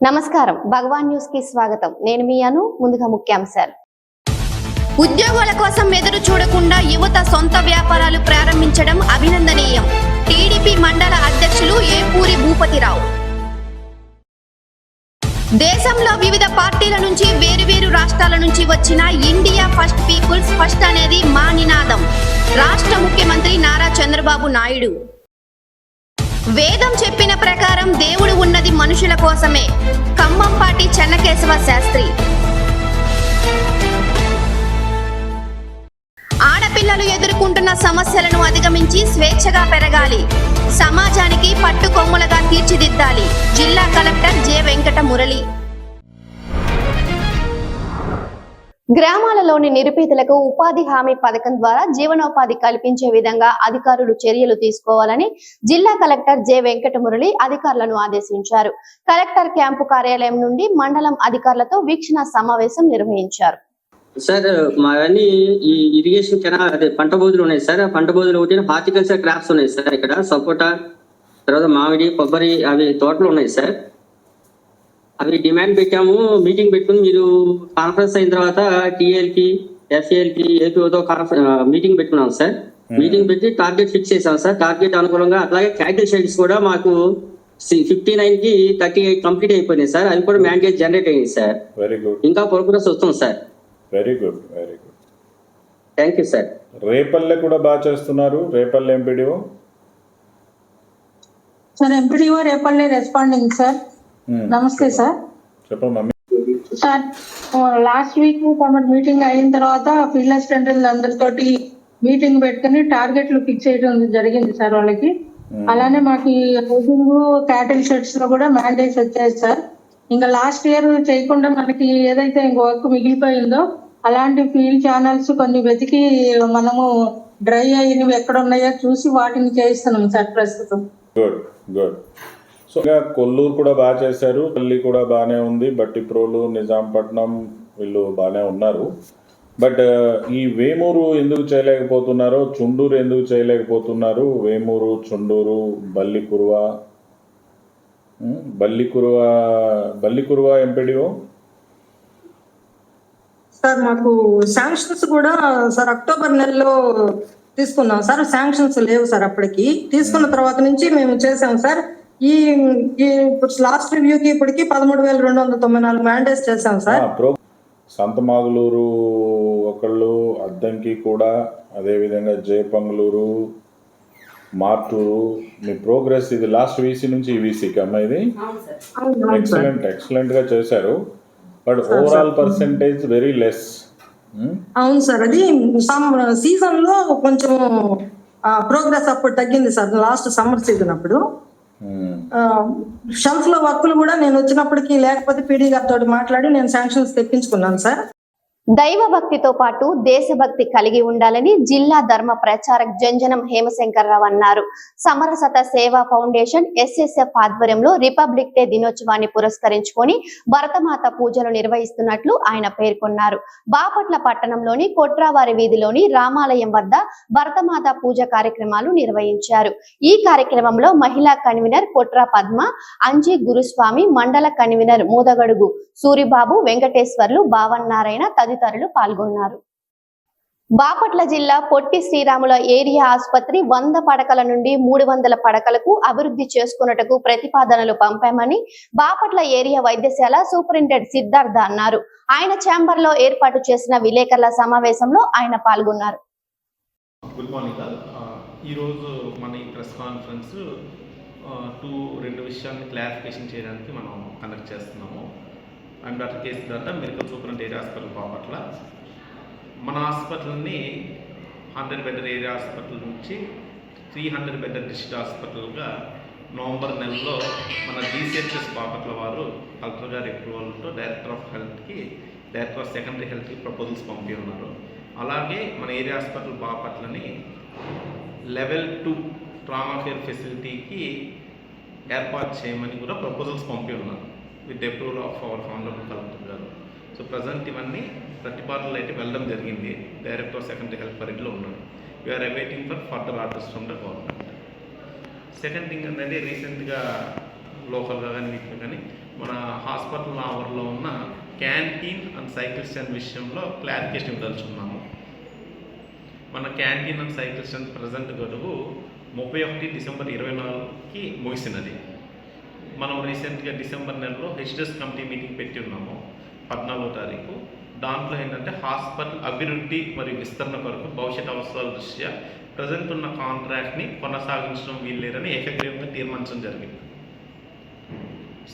నమస్కారం. భగవాన్ న్యూస్కి స్వాగతం. నేను మీ అను ముందుగా ముఖ్యాంశాలు ఉద్యోగాల కోసం ఎదురు చూడకుండా యువత సొంత వ్యాపారాలు ప్రారంభించడం అభినందనీయం. టీడీపీ మండల అధ్యక్షులు ఏపూరి భూపతిరావు. దేశంలో వివిధ పార్టీల నుంచి వేరువేరు రాష్ట్రాల నుంచి వచ్చిన ఇండియా ఫస్ట్ పీపుల్స్ ఫస్ట్ అనేది మా నినాదం. రాష్ట్ర ముఖ్యమంత్రి నారా చంద్రబాబు నాయుడు. వేదం చెప్పిన ప్రకారం దేవుడు ఉన్నది మనుషుల కోసమే. ఖమ్మంపాటి చెన్నకేశవ శాస్త్రి. ఆడపిల్లలు ఎదుర్కొంటున్న సమస్యలను అధిగమించి స్వేచ్ఛగా పెరగాలి. సమాజానికి పట్టుకొమ్ములుగా తీర్చిదిద్దాలి. జిల్లా కలెక్టర్ జె వెంకట మురళి. గ్రామాలలోని నిరుపేదలకు ఉపాధి హామీ పథకం ద్వారా జీవనోపాధి కల్పించే విధంగా అధికారులు చర్యలు తీసుకోవాలని జిల్లా కలెక్టర్ జె వెంకటమురళి అధికారులను ఆదేశించారు. కలెక్టర్ క్యాంపు కార్యాలయం నుండి మండలం అధికారులతో వీక్షణ సమావేశం నిర్వహించారు. సార్ మావన్నీ ఈ ఇరిగేషన్ కెనాల్ అదే పంట బోధులు ఉన్నాయి సార్. పంట బోధులు ఒకటి హార్టికల్చర్ క్రాప్స్ ఉన్నాయి సార్ ఇక్కడ. సపోటా తర్వాత మామిడి కొబ్బరి అవి తోటలు ఉన్నాయి సార్. అవి డిమాండ్ పెట్టాము. మీటింగ్ పెట్టుకుని మీరు కాన్ఫరెన్స్ అయిన తర్వాత టీఎల్కి ఎఫ్ఏఎల్కి ఏపీఓతో మీటింగ్ పెట్టుకున్నాం సార్. మీటింగ్ పెట్టి టార్గెట్ ఫిక్స్ చేసాం సార్. టార్గెట్ అనుగుణంగా అట్లాగే క్యాటిల్ షెడ్స్ కూడా మాకు ఫిఫ్టీ నైన్కి థర్టీ ఎయిట్ కంప్లీట్ అయిపోయినాయి సార్. అవి కూడా మ్యాండేట్ జనరేట్ అయ్యింది సార్. Very good. ఇంకా ప్రోగ్రెస్ వస్తుంది sir. Very good very good. Thank you sir. Repalle కూడా బాగా చేస్తున్నారు. Repalle MPDO? Sir MPDO Repalle responding sir నమస్తే సార్. సార్ లాస్ట్ వీక్ తమ మీటింగ్ అయిన తర్వాత ఫీల్డ్ అసిస్టెంట్ అందరితోటి మీటింగ్ పెట్టుకుని టార్గెట్లు ఫిక్స్ చేయడం జరిగింది సార్ వాళ్ళకి. అలానే మాకు హౌసింగ్ క్యాటిల్ షెడ్స్లో కూడా మ్యాండేట్స్ వచ్చాయి సార్. ఇంకా లాస్ట్ ఇయర్ చేయకుండా మనకి ఏదైతే ఇంకో వర్క్ మిగిలిపోయిందో అలాంటి ఫీల్డ్ ఛానల్స్ కొన్ని వెతికి మనము డ్రై అయినవి ఎక్కడ ఉన్నాయో చూసి వాటిని చేయిస్తున్నాం సార్ ప్రస్తుతం. గుడ్ గుడ్ సో ఇంకా కొల్లూరు కూడా బాగా చేశారు. పల్లి కూడా బాగానే ఉంది. బట్టిప్రోలు నిజాంపట్నం వీళ్ళు బాగానే ఉన్నారు. బట్ ఈ వేమూరు ఎందుకు చేయలేకపోతున్నారో చుండూరు ఎందుకు చేయలేకపోతున్నారు? వేమూరు చుండూరు బల్లికురువ బల్లికురువ బల్లికురువ ఎంపీడీఓ? సార్ మాకు శాంక్షన్స్ కూడా సార్ అక్టోబర్ నెలలో తీసుకున్నాం. సార్ శాంక్షన్స్ లేవు సార్ అప్పటికి. తీసుకున్న తర్వాత నుంచి మేము చేసాం సార్. ఈ ఈ లాస్ట్ రివ్యూకి ఇప్పటికి పదమూడు వేల రెండు వందల తొంభై నాలుగు మ్యాండేట్స్ చేసాం సార్. ఆ, ప్రో సంతమాగులూరు ఒకళ్ళు అద్దంకి కూడా అదేవిధంగా జయపంగులూరు మార్టూరు మీ ప్రోగ్రెస్ ఇది లాస్ట్ వీసీ నుంచి ఈ వీసీకి అమ్మ ఇది? ఎక్సలెంట్ ఎక్సలెంట్గా చేశారు. But overall percentage very less అవును సార్ అది సీజన్లో కొంచెం ప్రోగ్రెస్ అప్పుడు తగ్గింది సార్ లాస్ట్ సమ్మర్ సీజన్ అప్పుడు. Hmm. షెల్ఫ్లో వర్కులు కూడా నేను వచ్చినప్పటికీ లేకపోతే పీడీ గారితో మాట్లాడి నేను శాంక్షన్స్ తెప్పించుకున్నాను సార్. దైవ భక్తితో పాటు దేశభక్తి కలిగి ఉండాలని జిల్లా ధర్మ ప్రచారక్ జంజనం హేమశంకర్రావు అన్నారు. సమరసత సేవా ఫౌండేషన్ ఎస్ఎస్ఎఫ్ ఆధ్వర్యంలో రిపబ్లిక్ డే దినోత్సవాన్ని పురస్కరించుకొని భరతమాత పూజలు నిర్వహిస్తున్నట్లు ఆయన పేర్కొన్నారు. బాపట్ల పట్టణంలోని కొట్రావారి వీధిలోని రామాలయం వద్ద భరతమాత పూజ కార్యక్రమాలు నిర్వహించారు. ఈ కార్యక్రమంలో మహిళా కన్వీనర్ కొట్రా పద్మ అంజీ గురుస్వామి మండల కన్వీనర్ మూదగడుగు సూరిబాబు వెంకటేశ్వర్లు భావన్నారాయణ తదితరులు పాల్గొన్నారు. బాపట్ల జిల్లా పొట్టి శ్రీరాముల ఏరియా ఆసుపత్రి వంద పడకల నుండి మూడు వందల పడకలకు అభివృద్ధి చేసుకున్నటకు ప్రతిపాదనలు పంపామని బాపట్ల ఏరియా వైద్యశాల సూపరింటెండెంట్ సిద్ధార్థ అన్నారు. ఆయన ఛాంబర్లో ఏర్పాటు చేసిన విలేకరుల సమావేశంలో ఆయన పాల్గొన్నారు. గుడ్ మార్నింగ్ ఆల్ ఈరోజు మన ఈ ప్రెస్ కాన్ఫరెన్స్ టూ రెండు విషయాన్ని క్లారిఫికేషన్ చేయడానికి మనం కండక్ట్ చేస్తున్నాము. And doctor K Siddhartha medical superintendent area hospital Bapatla. మన హాస్పిటల్ని హండ్రెడ్ బెడ్ ఏరియా హాస్పిటల్ నుంచి త్రీ హండ్రెడ్ బెడ్ డిస్ట్రిక్ట్ హాస్పిటల్గా నవంబర్ నెలలో మన డిసిహెచ్ఎస్ బాపట్ల వారు కలెక్టర్ గారి అప్రూవల్తో డైరెక్టర్ ఆఫ్ హెల్త్కి డైరెక్టర్ ఆఫ్ సెకండరీ హెల్త్కి ప్రపోజల్స్ పంపి ఉన్నారు. అలాగే మన ఏరియా హాస్పిటల్ బాపట్లని లెవెల్ టూ ట్రామా కేర్ ఫెసిలిటీకి ఏర్పాటు చేయమని కూడా ప్రపోజల్స్ పంపి ఉన్నారు. With approval of our honourable collector గారు. సో ప్రజెంట్ ఇవన్నీ ప్రతిపాదనలు అయితే వెళ్ళడం జరిగింది. డైరెక్టర్ సెకండరీ హెల్త్ పరిధిలో ఉన్నాడు. We're awaiting for further orders from the government second thing అనేది రీసెంట్గా లోకల్గా కానీ వీటిలో కానీ మన హాస్పిటల్ ఆవర్లో ఉన్న క్యాంటీన్ అండ్ సైకిల్ స్టాండ్ విషయంలో క్లారిఫికేషన్ ఇవ్వదలుచుకున్నాము మన canteen and cycle stand present గడువు ముప్పై ఒకటి డిసెంబర్ ఇరవై నాలుగుకి ముగిసినది. మనం రీసెంట్గా డిసెంబర్ నెలలో హెచ్డెస్ కమిటీ మీటింగ్ పెట్టి ఉన్నాము పద్నాలుగో తారీఖు. దాంట్లో ఏంటంటే హాస్పిటల్ అభివృద్ధి మరియు విస్తరణ కొరకు భవిష్యత్ అవసరాల దృష్ట్యా ప్రజెంట్ ఉన్న కాంట్రాక్ట్ని కొనసాగించడం వీల్లేదని ఏకగ్రీవంగా తీర్మానించడం జరిగింది.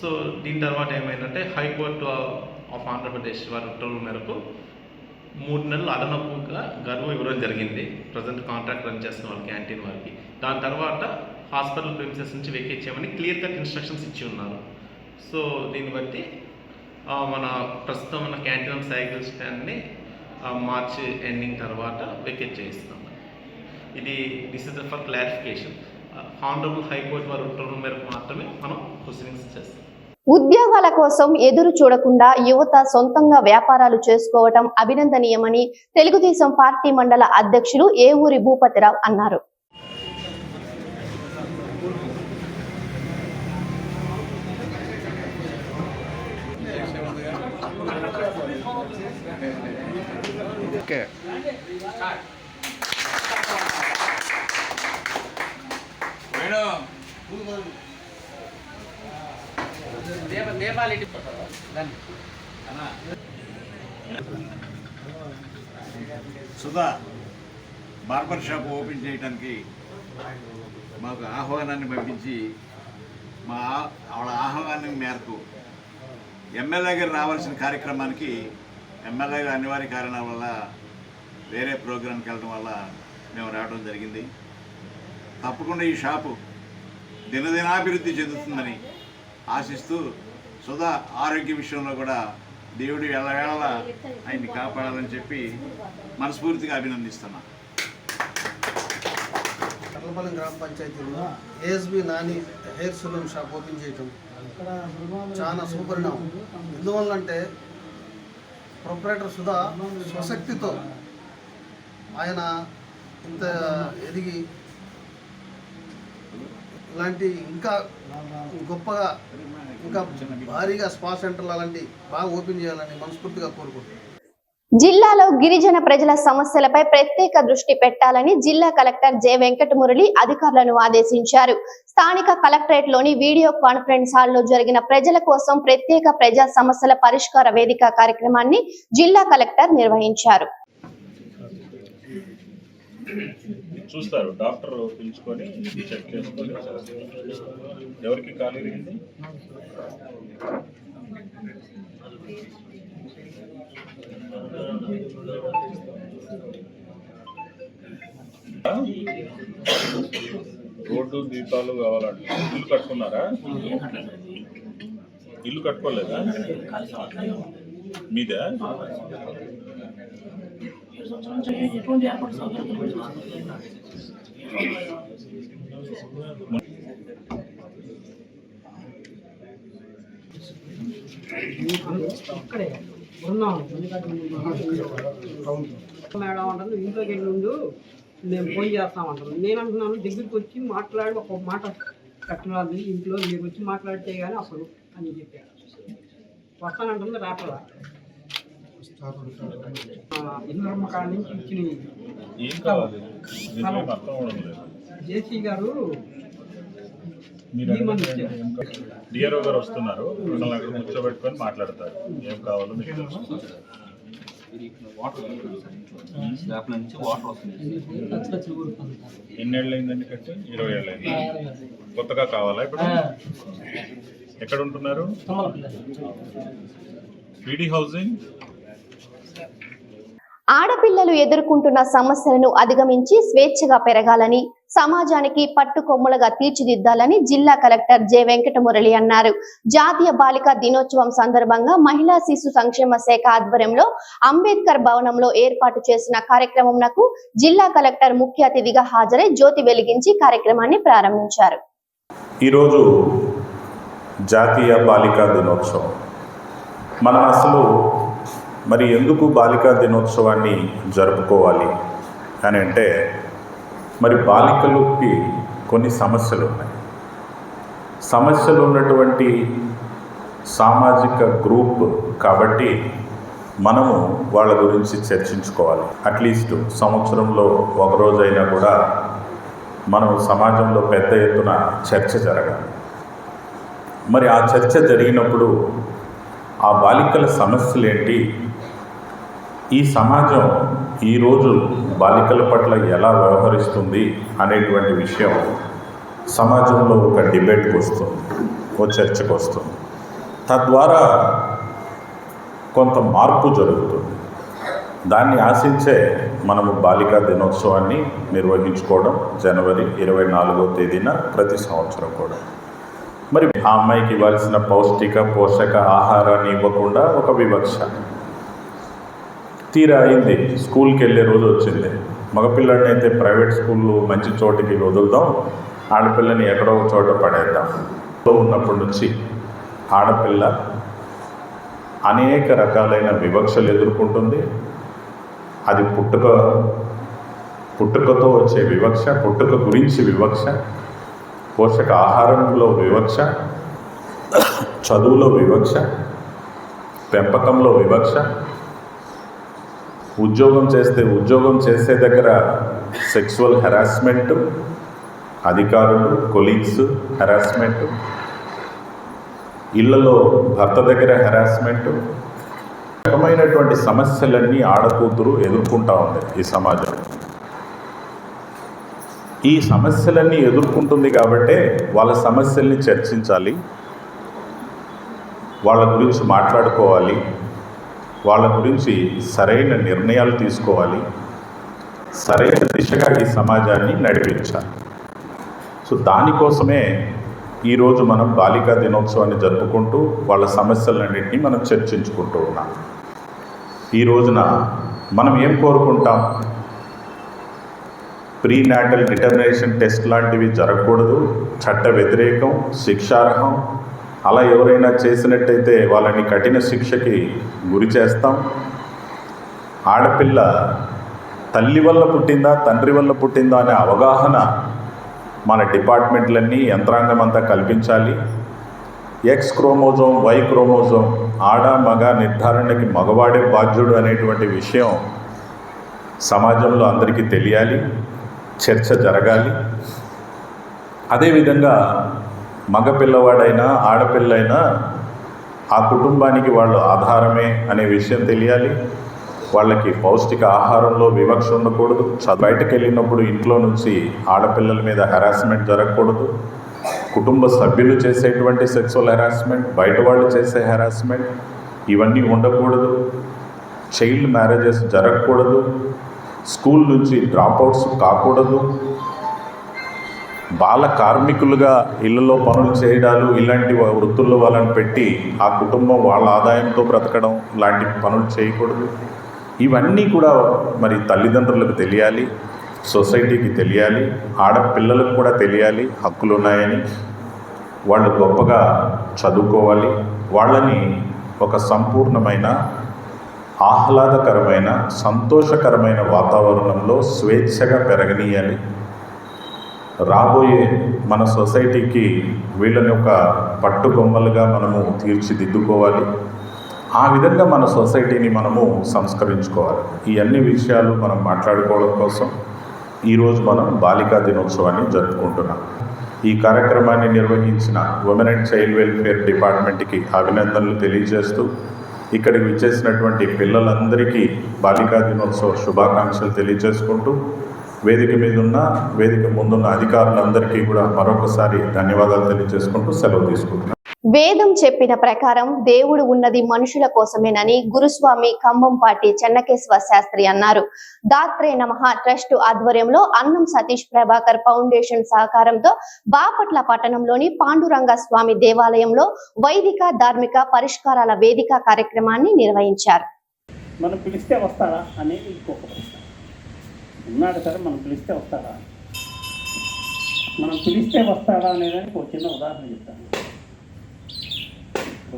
సో దీని తర్వాత ఏమైందంటే హైకోర్టు ఆఫ్ ఆంధ్రప్రదేశ్ వారి ఉత్తర్వుల మేరకు మూడు నెలలు అదనపుగా గడువు ఇవ్వడం జరిగింది. ప్రజెంట్ కాంట్రాక్ట్ రన్ చేస్తున్న వాళ్ళ క్యాంటీన్ వారికి. దాని తర్వాత హాస్పిటల్ ప్రిన్సెస్ నుంచి వెకేట్ చేయమని క్లియర్ కట్ ఇన్స్ట్రక్షన్స్ ఇచ్చి ఉన్నారు. సో దీన్ని బట్టి మన ప్రస్తుతం ఉన్న క్యాంటీన్ సైకిల్ స్టాండ్ని మార్చ్ మార్చి ఎండింగ్ తర్వాత వెకేట్ చేయిస్తాం ఇది this is for clarification honourable high court వారి ఉత్తర్వుల మేరకు మాత్రమే మనం ప్రొసీడింగ్స్ చేస్తాం. ఉద్యోగాల కోసం ఎదురు చూడకుండా యువత సొంతంగా వ్యాపారాలు చేసుకోవటం అభినందనీయమని తెలుగుదేశం పార్టీ మండల అధ్యక్షులు ఏవూరి భూపతిరావు అన్నారు. సుధా బార్బర్ షాప్ ఓపెన్ చేయడానికి మాకు ఆహ్వానాన్ని పంపించి మా ఆవిడ ఆహ్వానం మేరకు ఎమ్మెల్యే గారు రావాల్సిన కార్యక్రమానికి ఎమ్మెల్యేలు అనివార్య కారణాల వల్ల వేరే ప్రోగ్రాంకి వెళ్ళడం వల్ల మేము రావడం జరిగింది. తప్పకుండా ఈ షాపు దినదినాభివృద్ధి చెందుతుందని ఆశిస్తూ సుధా ఆరోగ్య విషయంలో కూడా దేవుడు ఎల్లవేళ ఆయన్ని కాపాడాలని చెప్పి మనస్ఫూర్తిగా అభినందిస్తున్నా. కర్లపాలెం గ్రామ పంచాయతీలో ASB Nani hair salon shop open చేయటం చాలా సుపరిణామం ఎందువల్లంటే ప్రొపరేటర్ సుధా స్వశక్తితో ఆయన ఇంత ఎదిగి ఇలాంటి ఇంకా గొప్పగా ఇంకా భారీగా స్పా సెంటర్లు అలాంటి బాగా ఓపెన్ చేయాలని మనస్ఫూర్తిగా కోరుకుంటున్నాను. జిల్లాలో గిరిజన ప్రజల సమస్యలపై ప్రత్యేక దృష్టి పెట్టాలని జిల్లా కలెక్టర్ జె వెంకటమురళి అధికారులను ఆదేశించారు. స్థానిక కలెక్టరేట్లోని వీడియో కాన్ఫరెన్స్ హాల్లో జరిగిన ప్రజల కోసం ప్రత్యేక ప్రజా సమస్యల పరిష్కార వేదిక కార్యక్రమాన్ని జిల్లా కలెక్టర్ నిర్వహించారు. చూస్తారు. డాక్టర్ పిలుచుకొని చెక్ చేసుకొని ఎవరికి ఖాళీ రోడ్డు దీపాలు కావాలంటే. ఇల్లు కట్టుకున్నారా? ఇల్లు కట్టుకోలేదా? మీదా? ఇక్కడే. ఉన్నాం. మేడం అంటారు ఇంట్లోకి వెళ్ళి ఉండు మేము ఫోన్ చేస్తామంటారు నేను అంటున్నాను దగ్గరికి వచ్చి మాట్లాడి ఒక మాట కట్టరాదు ఇంట్లో మీరు వచ్చి మాట్లాడితే కానీ అప్పుడు అని చెప్పారు వస్తానంటుంది రాపలా ఇంద్రమ్మ కాడ నుంచి లేదు. జేసీ గారు మీరు ఈ మంది అడగండి. డిఆర్ఓ గారు వస్తున్నారు. మిమ్మల్ని అక్కడ కూర్చోబెట్టుకొని మాట్లాడతారు. ఏం కావాలో మీకు తెలుసు. ఎన్నేళ్ళు అయిందండి కట్టి? ఇరవై ఏళ్ళు అయింది కొత్తగా కావాలా ఇప్పుడు? ఎక్కడ ఉంటున్నారు పీడీ హౌసింగ్ ఆడపిల్లలు ఎదుర్కొంటున్న సమస్యలను అధిగమించి స్వేచ్ఛగా పెరగాలని సమాజానికి పట్టుకొమ్ములుగా తీర్చిదిద్దాలని జిల్లా కలెక్టర్ జె వెంకటమురళి అన్నారు. జాతీయ బాలికా దినోత్సవం సందర్భంగా మహిళా శిశు సంక్షేమ శాఖ ఆధ్వర్యంలో అంబేద్కర్ భవనంలో ఏర్పాటు చేసిన కార్యక్రమంనకు జిల్లా కలెక్టర్ ముఖ్య అతిథిగా హాజరై జ్యోతి వెలిగించి కార్యక్రమాన్ని ప్రారంభించారు. ఈరోజు జాతీయ బాలికా దినోత్సవం. మనం అసలు మరి ఎందుకు బాలికా దినోత్సవాన్ని జరుపుకోవాలి అని అంటే మరి బాలికలకి కొన్ని సమస్యలు ఉన్నాయి సమస్యలు ఉన్నటువంటి సామాజిక గ్రూప్ కాబట్టి మనము వాళ్ళ గురించి చర్చించుకోవాలి. అట్లీస్ట్ సంవత్సరంలో ఒకరోజైనా కూడా మనం సమాజంలో పెద్ద ఎత్తున చర్చ జరగాలి. మరి ఆ చర్చ జరిగినప్పుడు ఆ బాలికల సమస్యలు ఏంటి ఈ సమాజం ఈరోజు బాలికల పట్ల ఎలా వ్యవహరిస్తుంది అనేటువంటి విషయం సమాజంలో ఒక డిబేట్కి వస్తుంది ఓ చర్చకు వస్తుంది. తద్వారా కొంత మార్పు జరుగుతుంది. దాన్ని ఆశించే మనము బాలికా దినోత్సవాన్ని నిర్వహించుకోవడం జనవరి ఇరవై నాలుగో తేదీన ప్రతి సంవత్సరం కూడా. మరి ఆ అమ్మాయికి ఇవ్వాల్సిన పౌష్టిక పోషక ఆహారాన్ని ఇవ్వకుండా ఒక వివక్ష. తీరా అయింది. స్కూల్కి వెళ్ళే రోజు వచ్చింది. మగపిల్లాడిని అయితే ప్రైవేట్ స్కూల్లో మంచి చోటికి వదులుదాం. ఆడపిల్లని ఎక్కడో ఒక చోట పడేద్దాం. లో ఉన్నప్పటి నుంచి ఆడపిల్ల అనేక రకాలైన వివక్షలు ఎదుర్కొంటుంది. అది పుట్టుక పుట్టుకతో వచ్చే వివక్ష పుట్టుక గురించి వివక్ష పోషక ఆహారంలో వివక్ష చదువులో వివక్ష పెంపకంలో వివక్ష ఉద్యోగం చేస్తే ఉద్యోగం చేసే దగ్గర సెక్సువల్ హెరాస్మెంట్ అధికారులు కొలీగ్స్ హెరాస్మెంట్ ఇళ్ళలో భర్త దగ్గర హెరాస్మెంట్ రకమైనటువంటి సమస్యలన్నీ ఆడకూతురు ఎదుర్కొంటా ఉంది ఈ సమాజం ఈ సమస్యలన్నీ ఎదుర్కొంటుంది కాబట్టే వాళ్ళ సమస్యల్ని చర్చించాలి వాళ్ళ గురించి మాట్లాడుకోవాలి వాళ్ళ గురించి సరైన నిర్ణయాలు తీసుకోవాలి. సరైన దిశగా ఈ సమాజాన్ని నడిపించాలి. సో దానికోసమే ఈరోజు మనం బాలికా దినోత్సవాన్ని జరుపుకుంటూ వాళ్ళ సమస్యలన్నింటినీ మనం చర్చించుకుంటూ ఉన్నాం. ఈ రోజున మనం ఏం కోరుకుంటాం? ప్రీ నాటల్ డిటర్మినేషన్ టెస్ట్ లాంటివి జరగకూడదు. చట్ట వ్యతిరేకం శిక్షార్హం అలా ఎవరైనా చేసినట్టయితే వాళ్ళని కఠిన శిక్షకి గురి చేస్తాం. ఆడపిల్ల తల్లి వల్ల పుట్టిందా తండ్రి వల్ల పుట్టిందా అనే అవగాహన మన డిపార్ట్మెంట్లన్నీ యంత్రాంగం అంతా కల్పించాలి. ఎక్స్ క్రోమోజోమ్ వై క్రోమోజోమ్ ఆడ మగ నిర్ధారణకి మగవాడే బాధ్యుడు అనేటువంటి విషయం సమాజంలో అందరికీ తెలియాలి చర్చ జరగాలి. అదేవిధంగా మగ పిల్లవాడైనా ఆడపిల్లైనా ఆ కుటుంబానికి వాళ్ళు ఆధారమే అనే విషయం తెలియాలి. వాళ్ళకి పౌష్టిక ఆహారంలో వివక్ష ఉండకూడదు. బయటకు వెళ్ళినప్పుడు ఇంట్లో నుంచి ఆడపిల్లల మీద హెరాస్మెంట్ జరగకూడదు. కుటుంబ సభ్యులు చేసేటువంటి సెక్సువల్ హెరాస్మెంట్ బయట వాళ్ళు చేసే హెరాస్మెంట్ ఇవన్నీ ఉండకూడదు. చైల్డ్ మ్యారేజెస్ జరగకూడదు. స్కూల్ నుంచి డ్రాప్అవుట్స్ కాకూడదు. బాల కార్మికులుగా ఇళ్ళలో పనులు చేయడాలు ఇలాంటి వృత్తుల్లో వాళ్ళని పెట్టి ఆ కుటుంబం వాళ్ళ ఆదాయంతో బ్రతకడం లాంటి పనులు చేయకూడదు. ఇవన్నీ కూడా మరి తల్లిదండ్రులకు తెలియాలి సొసైటీకి తెలియాలి ఆడపిల్లలకు కూడా తెలియాలి హక్కులు ఉన్నాయని వాళ్ళు గొప్పగా చదువుకోవాలి. వాళ్ళని ఒక సంపూర్ణమైన ఆహ్లాదకరమైన సంతోషకరమైన వాతావరణంలో స్వేచ్ఛగా పెరగనీయాలి. రాబోయే మన సొసైటీకి వీళ్ళని ఒక పట్టుబొమ్మలుగా మనము తీర్చిదిద్దుకోవాలి. ఆ విధంగా మన సొసైటీని మనము సంస్కరించుకోవాలి. ఈ అన్ని విషయాలు మనం మాట్లాడుకోవడం కోసం ఈరోజు మనం బాలికా దినోత్సవాన్ని జరుపుకుంటున్నాం. ఈ కార్యక్రమాన్ని నిర్వహించిన ఉమెన్ అండ్ చైల్డ్ వెల్ఫేర్ డిపార్ట్మెంట్కి అభినందనలు తెలియజేస్తూ ఇక్కడికి విచ్చేసినటువంటి పిల్లలందరికీ బాలికా దినోత్సవ శుభాకాంక్షలు తెలియజేసుకుంటూ వేదిక మీద ఉన్న వేదిక ముందున్న అధికారులందరికీ కూడా మరొకసారి ధన్యవాదాలు తెలియజేసుకుంటూ సెలవు తీసుకుంటున్నాను. వేదం చెప్పిన ప్రకారం దేవుడు ఉన్నది మనుషుల కోసమేనని గురుస్వామి కంభంపాటి చెన్నకేశ్వర శాస్త్రి అన్నారు. దాత్రే నమః ట్రస్ట్ ఆధ్వర్యంలో అన్నం సతీష్ ప్రభాకర్ ఫౌండేషన్ సహకారంతో బాపట్ల పట్టణంలోని పాండురంగ స్వామి దేవాలయంలో వైదిక ధార్మిక పరిష్కారాల వేదిక కార్యక్రమాన్ని నిర్వహించారు. మనం పిలిస్తే వస్తారా అనేది ఇంకొక ప్రశ్న. ఉన్నాడు సరే మనం పిలిస్తే వస్తాడా? మనం పిలిస్తే వస్తాడా అనేదానికి ఒక చిన్న ఉదాహరణ చెప్తాను.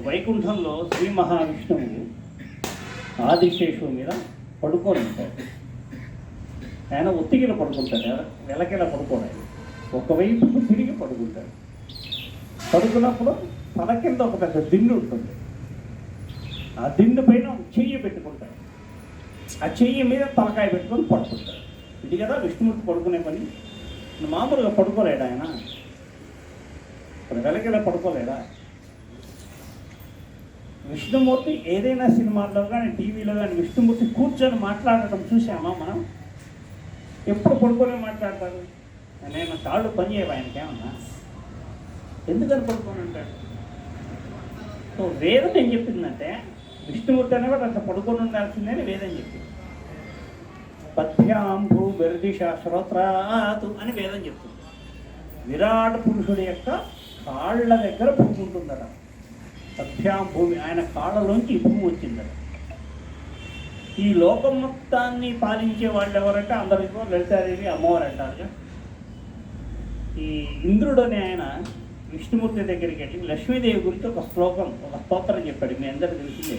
వైకుంఠంలో శ్రీ మహావిష్ణువు ఆదిశేషువు మీద పడుకొని ఉంటాడు. ఆయన ఒత్తిగిన పడుకుంటాడు వెలకిలా పడుకోడు. ఒకవైపు తిరిగి పడుకుంటాడు. పడుకున్నప్పుడు తల కింద ఒక పెద్ద దిండు ఉంటుంది. ఆ దిండు పైన ఒక చెయ్యి పెట్టుకుంటాడు. ఆ చెయ్యి మీద తలకాయ పెట్టుకొని పడుకుంటాడు. ఇది కదా విష్ణుమూర్తి పడుకునే పని? మామూలుగా పడుకోలేడు ఆయన? ఇప్పుడు పడుకోలేడా? విష్ణుమూర్తి ఏదైనా సినిమాల్లో కానీ టీవీలో కానీ విష్ణుమూర్తి కూర్చొని మాట్లాడటం చూసామా మనం? ఎప్పుడు పడుకొని మాట్లాడతారు నేను కాళ్ళు పని చేయవు ఆయనకి ఏమన్నా? ఎందుకని పడుకొని ఉంటాడు సో వేదం ఏం చెప్పిందంటే విష్ణుమూర్తి అనేవాడు అట్లా పడుకొని ఉండాల్సిందే అని వేదం చెప్పింది. పథ్యాం భూ శ్రోత్రాతు అని వేదం చెప్తుంది. విరాట్ పురుషుడి యొక్క కాళ్ళ దగ్గర భూమి ఉంటుందట పథ్యాం భూమి ఆయన కాళ్ళలోంచి భూమి వచ్చిందట. ఈ లోకం మొత్తాన్ని పాలించే వాళ్ళు ఎవరంటే అందరికీ లలితాదేవి అమ్మవారు అంటారు ఈ ఇంద్రుడు అనే ఆయన విష్ణుమూర్తి దగ్గరికి వెళ్ళి లక్ష్మీదేవి గురించి ఒక శ్లోకం ఒక స్తోత్రం చెప్పాడు. మీ అందరికీ తెలిసిందే.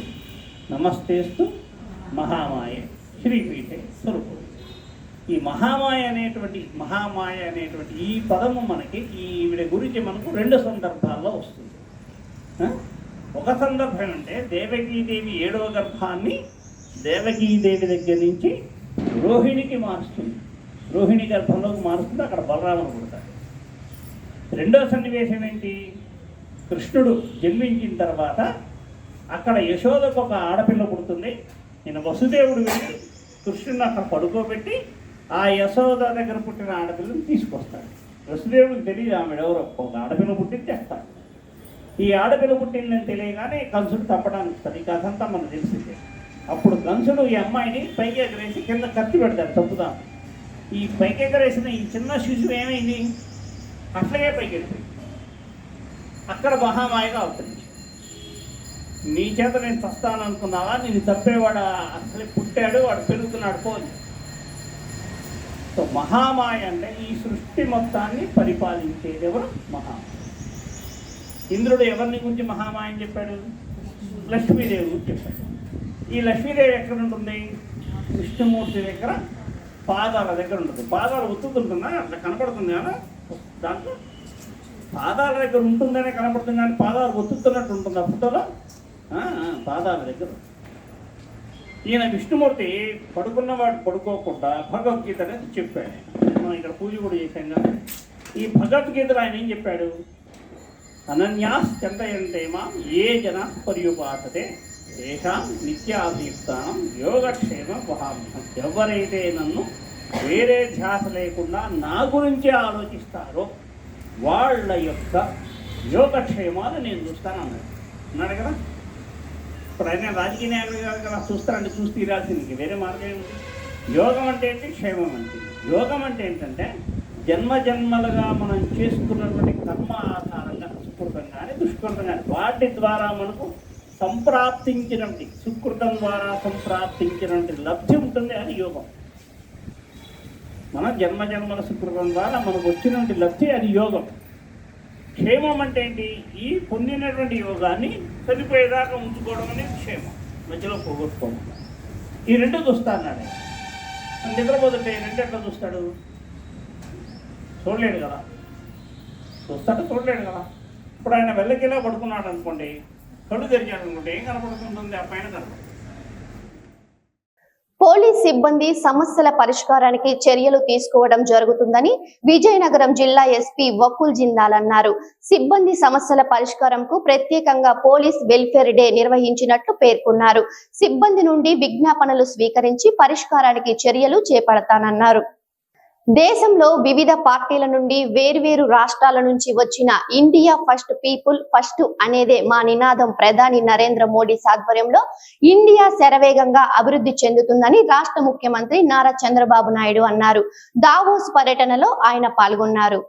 నమస్తేస్తు మహామాయ. శ్రీపీఠే స్వరూపం. ఈ మహామాయ అనేటువంటి మహామాయ అనేటువంటి ఈ పదము మనకి ఈవిడ గురించి మనకు రెండు సందర్భాల్లో వస్తుంది. ఒక సందర్భం అంటే దేవకీదేవి ఏడవ గర్భాన్ని దేవకీదేవి దగ్గర నుంచి రోహిణికి మారుస్తుంది. రోహిణి గర్భంలోకి మారుస్తుంది అక్కడ బలరాముడు పుడతాడు. రెండో సన్నివేశం ఏంటి? కృష్ణుడు జన్మించిన తర్వాత అక్కడ యశోదకు ఒక ఆడపిల్ల పుడుతుంది. నేను వసుదేవుడు వెళ్ళి కృష్ణుని అక్కడ పడుకోబెట్టి ఆ యశోద దగ్గర పుట్టిన ఆడపిల్లని తీసుకొస్తాడు. వసుదేవుడికి తెలియదు ఆమె ఎవరో. ఒక ఆడపిల్ల పుట్టింది చేస్తాడు. ఈ ఆడపిల్ల పుట్టిందని తెలియగానే కంసుడు తప్పడానికి వస్తాడు. ఈ కథ అంతా మనకు తెలిసిందే. అప్పుడు కంసుడు ఈ అమ్మాయిని పైకి ఎగరేసి కింద కత్తి పెడతాడు తప్పుదాం? ఈ పైకి ఎగరేసిన ఈ చిన్న శిశువు ఏమైంది? అట్లాగే పైకి వెళ్ళిపోయింది అక్కడ మహామాయగా అవుతుంది. నీ చేత నేను చస్తాను అనుకున్నావా? నేను చంపేవాడు అసలు పుట్టాడు వాడు పెరుగుతున్నాడు పోని. సో మహామాయ అంటే ఈ సృష్టి మొత్తాన్ని పరిపాలించేది ఎవరు? మహామాయ. ఇంద్రుడు ఎవరిని గురించి మహామాయ అని చెప్పాడు? లక్ష్మీదేవి గురించి చెప్పాడు. ఈ లక్ష్మీదేవి ఎక్కడ ఉంటుంది? విష్ణుమూర్తి దగ్గర పాదాల దగ్గర ఉంటుంది. పాదాలు ఒత్తుతుంటుందా అట్లా కనపడుతుంది కదా. దాంట్లో పాదాల దగ్గర ఉంటుందనే కనపడుతుంది కానీ పాదాలు ఒత్తుతున్నట్టు ఉంటుంది ఆ ఫోటోలో పాదాల దగ్గర. ఈయన విష్ణుమూర్తి పడుకున్నవాడు పడుకోకుండా భగవద్గీత చెప్పాడు. మనం ఇక్కడ పూజ కూడా చేశాం కదా ఈ భగవద్గీతలో ఆయన ఏం చెప్పాడు? అనన్యాస్ చింతయంతే మాం ఏ జన పర్యుపాసతే తేషాం నిత్యాభియుక్తానం యోగక్షేమ వహామ్యం ఎవరైతే నన్ను వేరే ధ్యాస లేకుండా నా గురించే ఆలోచిస్తారో వాళ్ళ యొక్క యోగక్షేమాలు నేను చూస్తాను అన్నాడు. అన్నాడు కదా? ఇప్పుడు ఆయన రాజకీయ నాయకులు కాదు కదా చూస్తారండి చూసి తీరాల్సింది వేరే మార్గం ఏముంది? యోగం అంటే ఏంటి? క్షేమం అంటే యోగం అంటే ఏంటంటే జన్మ జన్మలుగా మనం చేసుకున్నటువంటి కర్మ ఆధారంగా సుకృతం కానీ దుష్కృతం కానీ వాటి ద్వారా మనకు సంప్రాప్తించినటువంటి సుకృతం ద్వారా సంప్రాప్తించినటువంటి లబ్ధి ఉంటుంది అది యోగం. మన జన్మ జన్మల సుకృతం ద్వారా మనకు వచ్చినటువంటి లబ్ధి అది యోగం. క్షేమం అంటే ఏంటి? ఈ పొందినటువంటి యోగాన్ని చనిపోయేదాకా ఉంచుకోవడం అనేది క్షేమం. మధ్యలో పోగొట్టుకోవడం. ఈ రెండు చూస్తా నిద్రపోతుంటే ఈ రెండు ఎట్లా చూస్తాడు? చూడలేడు కదా. చూస్తాడు చూడలేడు కదా. ఇప్పుడు ఆయన వెళ్ళకిలా పడుకున్నాడు అనుకోండి కళ్ళు తెరిచాడు అనుకుంటే ఏం కనపడుతుంటుంది? ఆ పైన కనపడుతుంది. పోలీస్ సిబ్బంది సమస్యల పరిష్కారానికి చర్యలు తీసుకోవడం జరుగుతుందని విజయనగరం జిల్లా ఎస్పీ వకుల్ జిందాల్ అన్నారు. సిబ్బంది సమస్యల పరిష్కారంకు ప్రత్యేకంగా పోలీస్ వెల్ఫేర్ డే నిర్వహించినట్లు పేర్కొన్నారు. సిబ్బంది నుండి విజ్ఞాపనలు స్వీకరించి పరిష్కారానికి చర్యలు చేపడతానన్నారు. దేశంలో వివిధ పార్టీల నుండి వేర్వేరు రాష్ట్రాల నుంచి వచ్చిన ఇండియా ఫస్ట్ పీపుల్ ఫస్ట్ అనేదే మా నినాదం ప్రధాని నరేంద్ర మోడీ సాధ్వర్యంలో ఇండియా శరవేగంగా అభివృద్ధి చెందుతుందని రాష్ట్ర ముఖ్యమంత్రి నారా చంద్రబాబు నాయుడు అన్నారు. దావోస్ పర్యటనలో ఆయన పాల్గొన్నారు.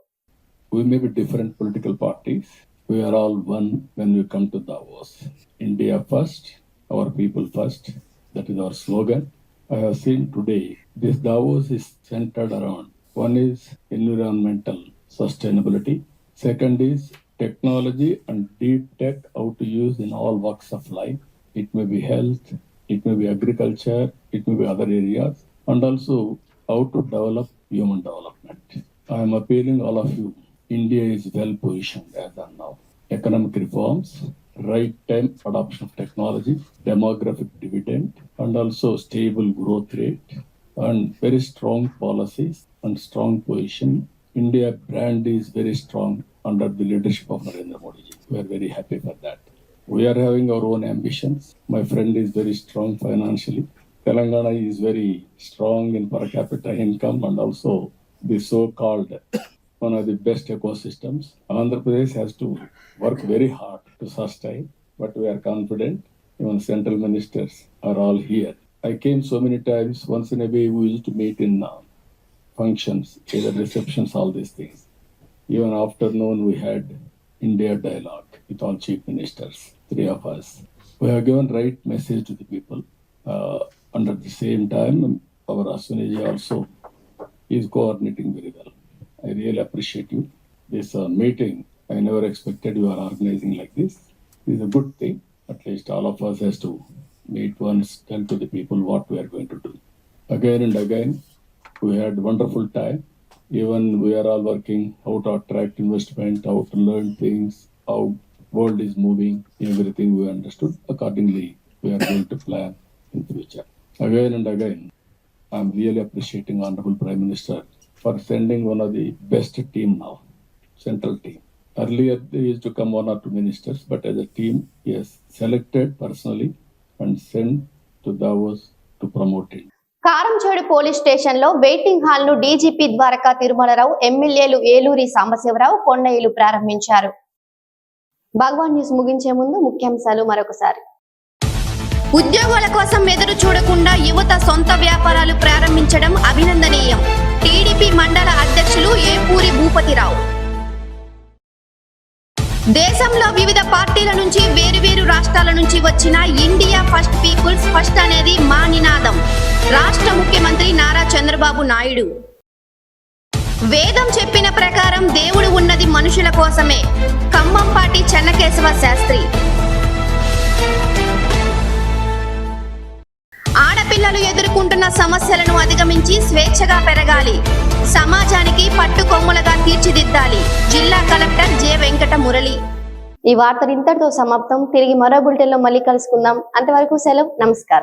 I have seen today, this Davos is centered around one is environmental sustainability, second is technology and deep tech how to use in all walks of life. It may be health, it may be agriculture, it may be other areas, and also how to develop human development. I am appealing all of you. India is well positioned as of now. economic reforms, right time adoption of technology, demographic dividend, and also stable growth rate, and very strong policies and strong position. India brand is very strong under the leadership of Narendra Modi. We are very happy for that. We are having our own ambitions. My friend is very strong financially. Telangana is very strong in per capita income and also the so-called one of the best ecosystems. Andhra Pradesh has to work very hard to sustain, but we are confident. Even central ministers are all here. I came so many times. Once in a way, we used to meet in uh, functions, either receptions, all these things. Even afternoon, we had India dialogue with all chief ministers, three of us. We have given right message to the people. Uh, at the same time, our Aswiniji also is coordinating very well. I really appreciate you. This uh, meeting, I never expected you are organizing like this. This is a good thing. At least all of us has to meet once, tell to the people what we are going to do. Again and again, we had wonderful time. Even we are all working how to attract investment, how to learn things, how world is moving, everything we understood. Accordingly, we are going to plan in future. Again and again, I'm really appreciating Honorable Prime Minister for sending one of the best team now, central team. Earlier, there used to come one or two ministers, but as a team, has selected personally and sent to Davos to promote it. Karamchedu police స్టేషన్లో waiting హాల్ను DGP Dwaraka Tirumalarao ఎమ్మెల్యేలు ఏలూరి సాంబశివరావు కొండయ్యలు ప్రారంభించారు. భగవాన్ news ముగించే ముందు ముఖ్యాంశాలు మరొకసారి. ఉద్యోగాల కోసం ఎదురు చూడకుండా యువత సొంత వ్యాపారాలు ప్రారంభించడం అభినందనీయం. టీడీపీ మండల అధ్యక్షులు ఏపూరి భూపతిరావు. దేశంలో వివిధ పార్టీల నుంచి వేరువేరు రాష్ట్రాల నుంచి వచ్చిన ఇండియా ఫస్ట్ పీపుల్స్ ఫస్ట్ అనేది మా నినాదం. రాష్ట్ర ముఖ్యమంత్రి నారా చంద్రబాబు నాయుడు. వేదం చెప్పిన ప్రకారం దేవుడు ఉన్నది మనుషుల కోసమే. ఖమ్మంపాటి చెన్నకేశవ శాస్త్రి. ఆడపిల్లలు ఎదుర్కొంటున్న సమస్యలను అధిగమించి స్వేచ్ఛగా పెరగాలి. సమాజానికి పట్టుకొమ్ములుగా తీర్చిదిద్దాలి. జిల్లా కలెక్టర్ జె. వెంకట మురళి. ఈ వార్తలు ఇంతటితో సమాప్తం. తిరిగి మరో బులెటిన్లో మళ్ళీ కలుసుకుందాం. అంతవరకు సెలవు. నమస్కారం.